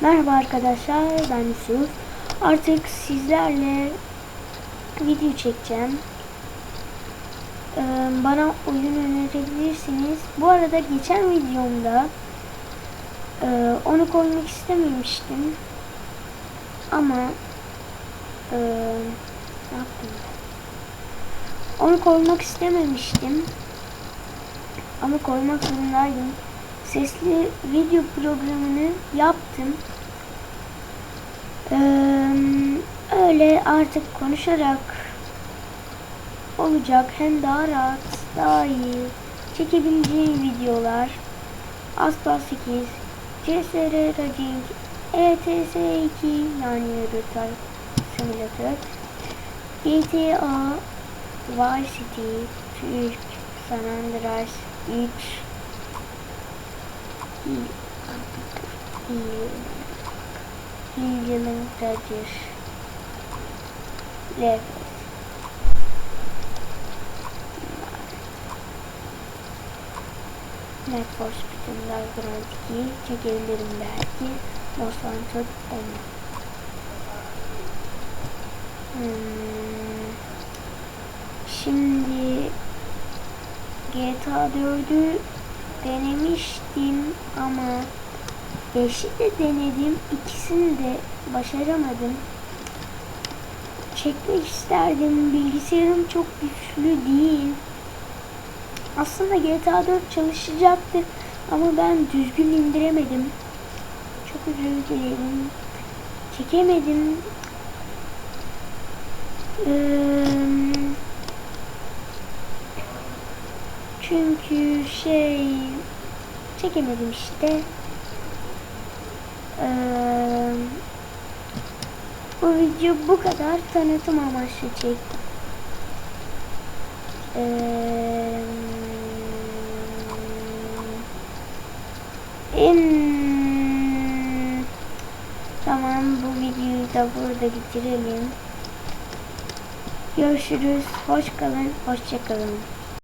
Merhaba arkadaşlar ben Yusuf. Artık sizlerle video çekeceğim. Ee, bana oyun önerebilirsiniz. Bu arada geçen videomda e, onu koymak istememiştim. Ama e, ne yaptım? Onu koymak istememiştim. Ama koymak zorundaydım sesli video programını yaptım. Ee, öyle artık konuşarak olacak hem daha rahat, daha iyi çekebileceğim videolar. Aspa 8, CSR Racing, ETS2 yani Rotor Simulator, GTA, Vice City, Türk, San Andreas 3, Yılın Roger Left Net for Speed'in Grand 2 çekebilirim belki. Most Wanted 10 hmm. Şimdi GTA 4'ü denemiştim ama 5'i de denedim. İkisini de başaramadım. Çekmek isterdim. Bilgisayarım çok güçlü değil. Aslında GTA 4 çalışacaktı ama ben düzgün indiremedim. Çok özür dilerim. Çekemedim. Ee, çünkü şey çekemedim işte. Ee, bu video bu kadar tanıtım amaçlı çektim. Ee, en tamam bu videoyu da burada bitirelim. Görüşürüz. Hoş kalın. Hoşça kalın.